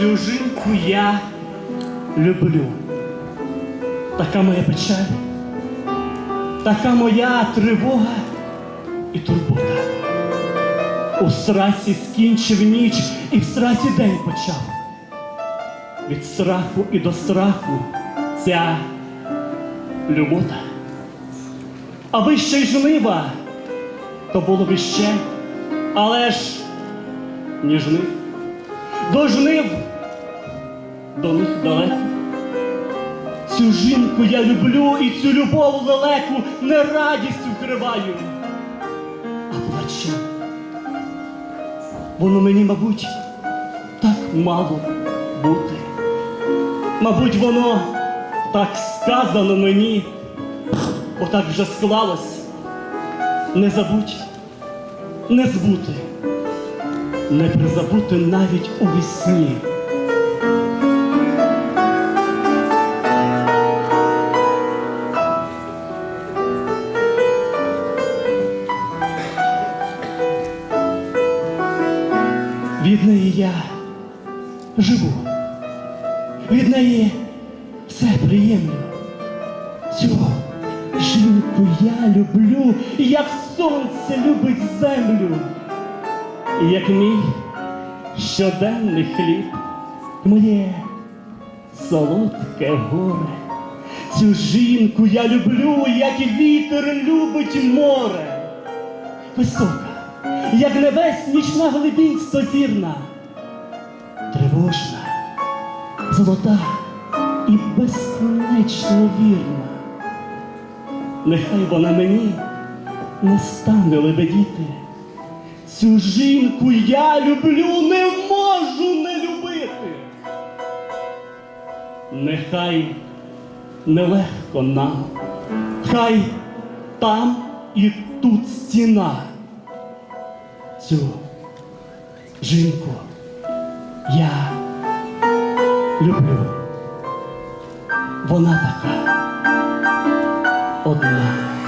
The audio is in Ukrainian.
Цю жінку я люблю. Така моя печаль, така моя тривога і турбота. У страсі скінчив ніч і в страсі день почав. Від страху і до страху ця любота. Аби ще й жнива, то було б іще, але ж ні жнив. До жнив, них далеко. Цю жінку я люблю і цю любов лелеку не радістю вкриваю, а плачем. Воно мені, мабуть, так мало бути. Мабуть, воно так сказано мені, бо так вже склалось. Не забудь, не збути, не призабути навіть у вісні. Від неї я живу. Від неї все приємно. Цю жінку я люблю, як сонце любить землю, як мій щоденний хліб, моє солодке горе. Цю жінку я люблю, як вітер любить море. Висока, як небес нічна глибінь стозірна, тривожна, золота і безконечно вірна. Нехай вона мені не стане лебедіти. Цю жінку я люблю, не можу не любити. Нехай нелегко нам, хай там і тут стіна. Цю жінку я люблю. Вона така одна.